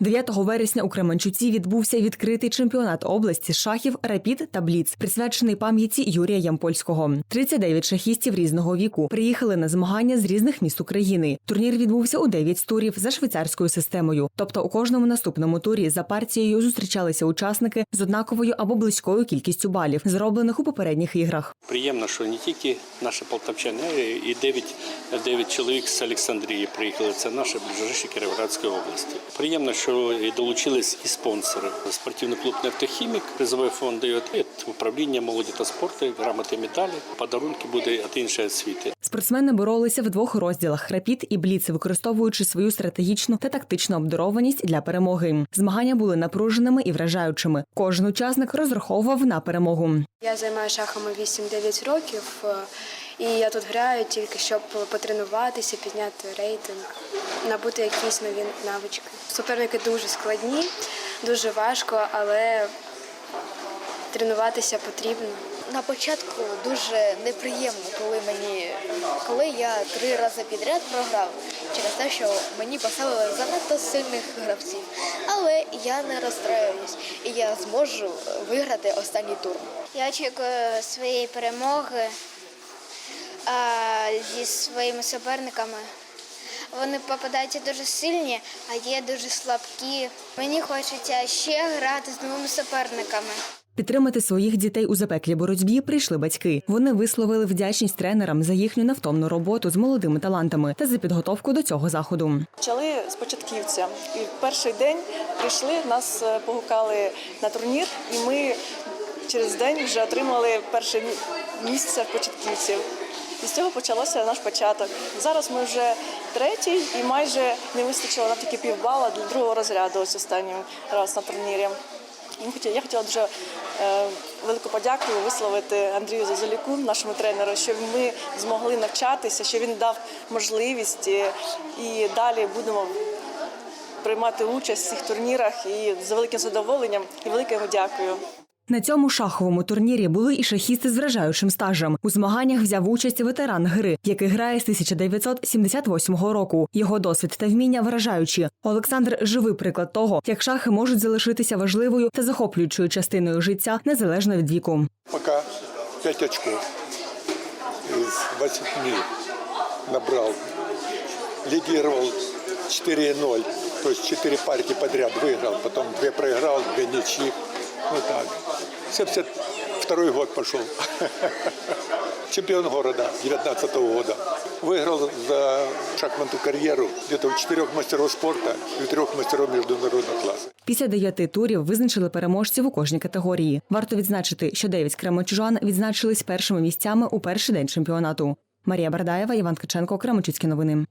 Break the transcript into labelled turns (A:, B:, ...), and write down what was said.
A: 9 вересня у Кременчуці відбувся відкритий чемпіонат області шахів Рапід та Бліц, присвячений пам'яті Юрія Ямпольського. 39 шахістів різного віку приїхали на змагання з різних міст України. Турнір відбувся у 9 турів за швейцарською системою. Тобто у кожному наступному турі за партією зустрічалися учасники з однаковою або близькою кількістю балів, зроблених у попередніх іграх.
B: Приємно, що не тільки наші полтавчани, і 9, 9 чоловік з Олександрії приїхали. Це наші ближайші Кіровоградської області. Приємно, і долучились і спонсори. Спортивний клуб «Нефтехімік» призовий фонд від управління молоді та спорту, грамоти медалі. Подарунки буде від іншої освіти.
A: Спортсмени боролися в двох розділах Рапід і Бліц, використовуючи свою стратегічну та тактичну обдарованість для перемоги. Змагання були напруженими і вражаючими. Кожен учасник розраховував на перемогу.
C: Я займаюся шахами 8-9 років, і я тут граю тільки щоб потренуватися, підняти рейтинг, набути якісь нові навички. Суперники дуже складні, дуже важко, але тренуватися потрібно.
D: На початку дуже неприємно, коли мені коли я три рази підряд програв через те, що мені поставили занадто сильних гравців. Але я не розстраюсь і я зможу виграти останній тур.
E: Я очікую своєї перемоги зі своїми суперниками. Вони попадаються дуже сильні, а є дуже слабкі. Мені хочеться ще грати з новими суперниками.
A: Підтримати своїх дітей у запеклій боротьбі прийшли батьки. Вони висловили вдячність тренерам за їхню невтомну роботу з молодими талантами та за підготовку до цього заходу.
F: Почали з початківця. І в перший день прийшли, нас е, погукали на турнір, і ми через день вже отримали перше місце в початківців. І з цього почався наш початок. Зараз ми вже третій і майже не вистачило нам тільки півбала для другого розряду ось останнім раз на турнірі. Я хотіла дуже е, велику подяку висловити Андрію Зазаліку, нашому тренеру, що ми змогли навчатися, що він дав можливість е, і далі будемо приймати участь в цих турнірах і з великим задоволенням і велике йому дякую.
A: На цьому шаховому турнірі були і шахісти з вражаючим стажем. У змаганнях взяв участь ветеран гри, який грає з 1978 року. Його досвід та вміння вражаючі. Олександр живий приклад того, як шахи можуть залишитися важливою та захоплюючою частиною життя незалежно від віку.
G: Пока 5 очков из 8 набрал. Лидировал 4-0, то есть 4 партии подряд выиграл, потом 2 проиграл, 2 ничьих. Ну так. 72 год пошел. Чемпион города 19 -го года. Выиграл за шахматную карьеру где-то у четырех мастеров спорта и у трех мастеров международного класса.
A: Після дев'яти турів визначили переможців у кожній категорії. Варто відзначити, що дев'ять кременчужан відзначились першими місцями у перший день чемпіонату. Марія Бардаєва, Іван Ткаченко, Кременчуцькі новини.